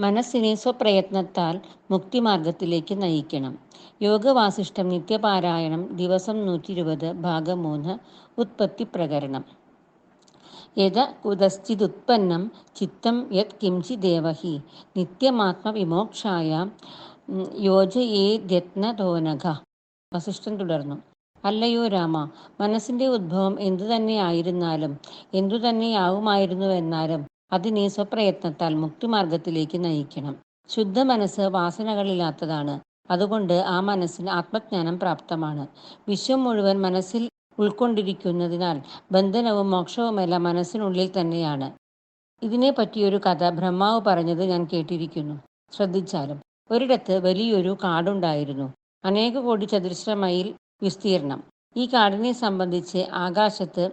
മനസ്സിനെ സ്വപ്രയത്നത്താൽ മുക്തിമാർഗത്തിലേക്ക് നയിക്കണം. യോഗവാസിഷ്ടം നിത്യപാരായണം ദിവസം നൂറ്റി ഇരുപത് ഭാഗം മൂന്ന് ഉത്പത്തി പ്രകരണം. യഥ കുതശ്ചിതുത്പന്നം ചിത്തം യത് കിംചി ദേവഹി. നിത്യമാത്മവിമോക്ഷായ യോജയേദ്യത്നതോനഘ വസിഷ്ഠൻ തുടർന്നു. അല്ലയോ രാമ മനസ്സിന്റെ ഉദ്ഭവം എന്തു തന്നെയായിരുന്നാലും എന്തു തന്നെയാവുമായിരുന്നുവെന്നാലും അതിനെ സ്വപ്രയത്നത്താൽ മുക്തിമാർഗത്തിലേക്ക് നയിക്കണം. ശുദ്ധ മനസ്സ് വാസനകളില്ലാത്തതാണ്. അതുകൊണ്ട് ആ മനസ്സിന് ആത്മജ്ഞാനം പ്രാപ്തമാണ്. വിശ്വം മുഴുവൻ മനസ്സിൽ ഉൾക്കൊണ്ടിരിക്കുന്നതിനാൽ ബന്ധനവും മോക്ഷവുമെല്ലാം മനസ്സിനുള്ളിൽ തന്നെയാണ്. ഇതിനെ പറ്റിയൊരു കഥ ബ്രഹ്മാവ് പറഞ്ഞത് ഞാൻ കേട്ടിരിക്കുന്നു. ശ്രദ്ധിച്ചാലും. ഒരിടത്ത് വലിയൊരു കാടുണ്ടായിരുന്നു. അനേക കോടി ചതുരശ്ര മൈൽ വിസ്തീർണം. ഈ കാടിനെ സംബന്ധിച്ച് ആകാശത്ത്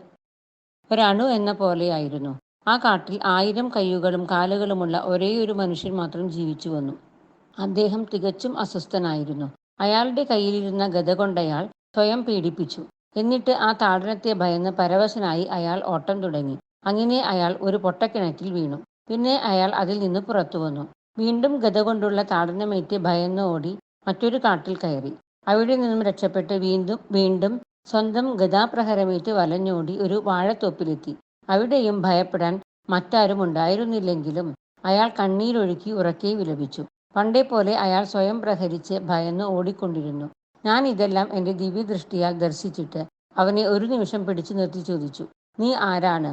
ഒരണു എന്ന പോലെയായിരുന്നു. ആ കാട്ടിൽ ആയിരം കൈയുകളും കാലുകളുമുള്ള ഒരേയൊരു മനുഷ്യൻ മാത്രം ജീവിച്ചു വന്നു. അദ്ദേഹം തികച്ചും അസ്വസ്ഥനായിരുന്നു. അയാളുടെ കയ്യിലിരുന്ന ഗത കൊണ്ടയാൾ സ്വയം പീഡിപ്പിച്ചു. എന്നിട്ട് ആ താടനത്തെ ഭയന്ന് പരവശനായി അയാൾ ഓട്ടം തുടങ്ങി. അങ്ങനെ അയാൾ ഒരു പൊട്ടക്കിണറ്റിൽ വീണു. പിന്നെ അയാൾ അതിൽ നിന്ന് പുറത്തു വന്നു. വീണ്ടും ഗത കൊണ്ടുള്ള താടനമേറ്റ് ഭയന്ന് ഓടി മറ്റൊരു കാട്ടിൽ കയറി. അവിടെ നിന്നും രക്ഷപ്പെട്ട് വീണ്ടും വീണ്ടും സ്വന്തം ഗതാപ്രഹരമേറ്റ് വലഞ്ഞോടി ഒരു വാഴത്തോപ്പിലെത്തി. അവിടെയും ഭയപ്പെടാൻ മറ്റാരും ഉണ്ടായിരുന്നില്ലെങ്കിലും അയാൾ കണ്ണീരൊഴുക്കി ഉറക്കെ വിലപിച്ചു. പണ്ടേ പോലെ അയാൾ സ്വയം പ്രഹരിച്ച് ഭയന്ന് ഓടിക്കൊണ്ടിരുന്നു. ഞാൻ ഇതെല്ലാം എന്റെ ദിവ്യദൃഷ്ടിയാൽ ദർശിച്ചിട്ട് അവനെ ഒരു നിമിഷം പിടിച്ചു നിർത്തി ചോദിച്ചു നീ ആരാണ്?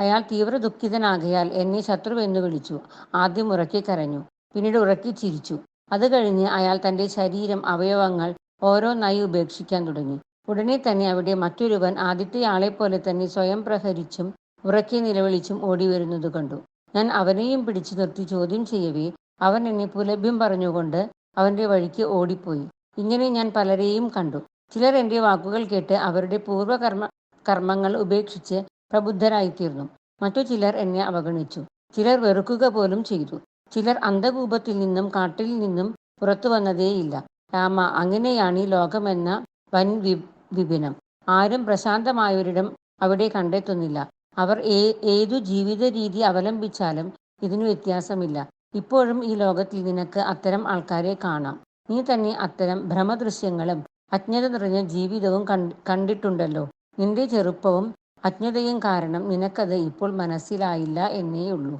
അയാൾ തീവ്ര ദുഃഖിതനാകയാൽ എന്നെ ശത്രുവെന്ന് വിളിച്ചു ആദ്യം ഉറക്കി കരഞ്ഞു പിന്നീട് ഉറക്കി ചിരിച്ചു. അത് കഴിഞ്ഞ് അയാൾ തന്റെ ശരീരം അവയവങ്ങൾ ഓരോന്നായി ഉപേക്ഷിക്കാൻ തുടങ്ങി. ഉടനെ തന്നെ അവിടെ മറ്റൊരുവൻ ആദ്യത്തെ പോലെ തന്നെ സ്വയം പ്രഹരിച്ചും ഉറക്കെ നിലവിളിച്ചും ഓടി വരുന്നത് കണ്ടു. ഞാൻ അവനെയും പിടിച്ചു നിർത്തി ചോദ്യം ചെയ്യവേ അവൻ എന്നെ പുലഭ്യം പറഞ്ഞുകൊണ്ട് അവന്റെ വഴിക്ക് ഓടിപ്പോയി. ഇങ്ങനെ ഞാൻ പലരെയും കണ്ടു. ചിലർ എന്റെ വാക്കുകൾ കേട്ട് അവരുടെ പൂർവകർമ്മ കർമ്മങ്ങൾ ഉപേക്ഷിച്ച് പ്രബുദ്ധരായിത്തീർന്നു. മറ്റു ചിലർ എന്നെ അവഗണിച്ചു. ചിലർ വെറുക്കുക പോലും ചെയ്തു. ചിലർ അന്ധകൂപത്തിൽ നിന്നും കാട്ടിൽ നിന്നും പുറത്തു വന്നതേയില്ല. രാമ അങ്ങനെയാണ് ഈ ലോകമെന്ന വൻ വിപിനം ആരും പ്രശാന്തമായൊരിടം അവിടെ കണ്ടെത്തുന്നില്ല. അവർ ഏ ഏതു ജീവിത രീതി അവലംബിച്ചാലും ഇതിന് വ്യത്യാസമില്ല. ഇപ്പോഴും ഈ ലോകത്തിൽ നിനക്ക് അത്തരം ആൾക്കാരെ കാണാം. നീ തന്നെ അത്തരം ഭ്രമദൃശ്യങ്ങളും അജ്ഞത നിറഞ്ഞ ജീവിതവും കണ്ടിട്ടുണ്ടല്ലോ. നിന്റെ ചെറുപ്പവും അജ്ഞതയും കാരണം നിനക്കത് ഇപ്പോൾ മനസ്സിലായില്ല എന്നേയുള്ളൂ.